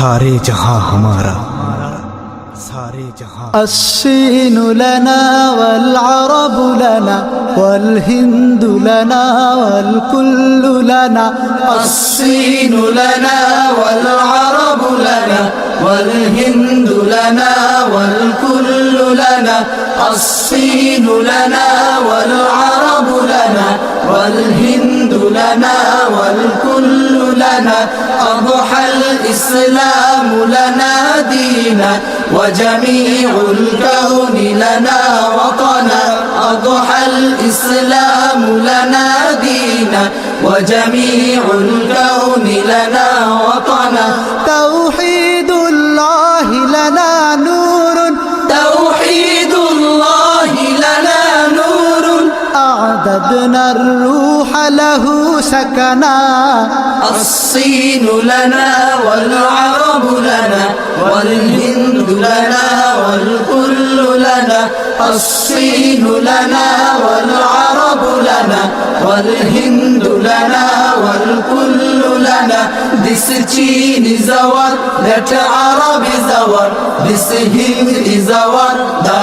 সারে জহা হামারা الصين لنا والعرب لنا والهند لنا والكل لنا الصين لنا والعرب لنا والهند لنا والكل لنا الصين لنا والعرب لنا والهند لنا والكل لنا أضحى الإسلام لنا دينا وجميع الكون لنا وطنا. أضحى الإسلام لنا دينا وجميع الكون لنا وطنا. أعددنا الروح له سكنا. الصين لنا والعرب لنا والهند لنا والكل لنا. الصين لنا والعرب لنا والهند لنا والكل لنا. This Chin is our, that Arab is our, this Hind is our, the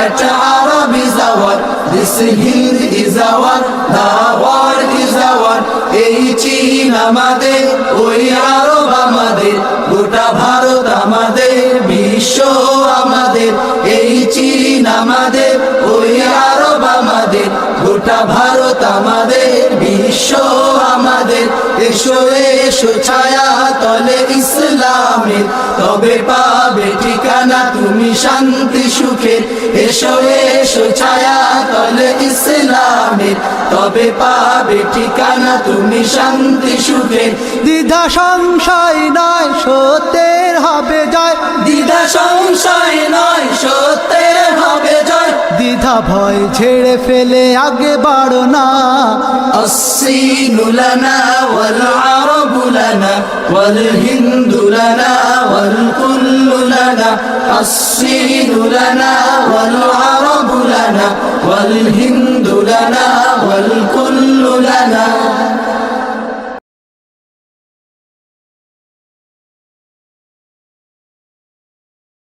that Arab is our, this Hind is our, the world is our, এই চীন আমাদের ওই আরব আমাদের গোটা ভারত আমাদের বিশ্ব আমাদের এই চীন আমাদের ওই আরব আমাদের গোটা ভারত আমাদের বিশ্ব আমাদের এসো এসো ছায়া ভাবে তবে পাবে ঠিকানা তুমি শান্তি সুখে। এসো এসো ছায়া তলে ইসলামের তবে পাবে ঠিকানা তুমি শান্তি সুখে। দ্বিধা সংশয় নয় সত্যের হবে জয়। দ্বিধা সংশয় নয় সত্যের হবে জয়। দ্বিধা ভয় ছেড়ে ফেলে আগে বাড়ো না। আসিনুলানা ওয়াল لنا والهند لنا والكل لنا الصين لنا والعرب لنا والهند لنا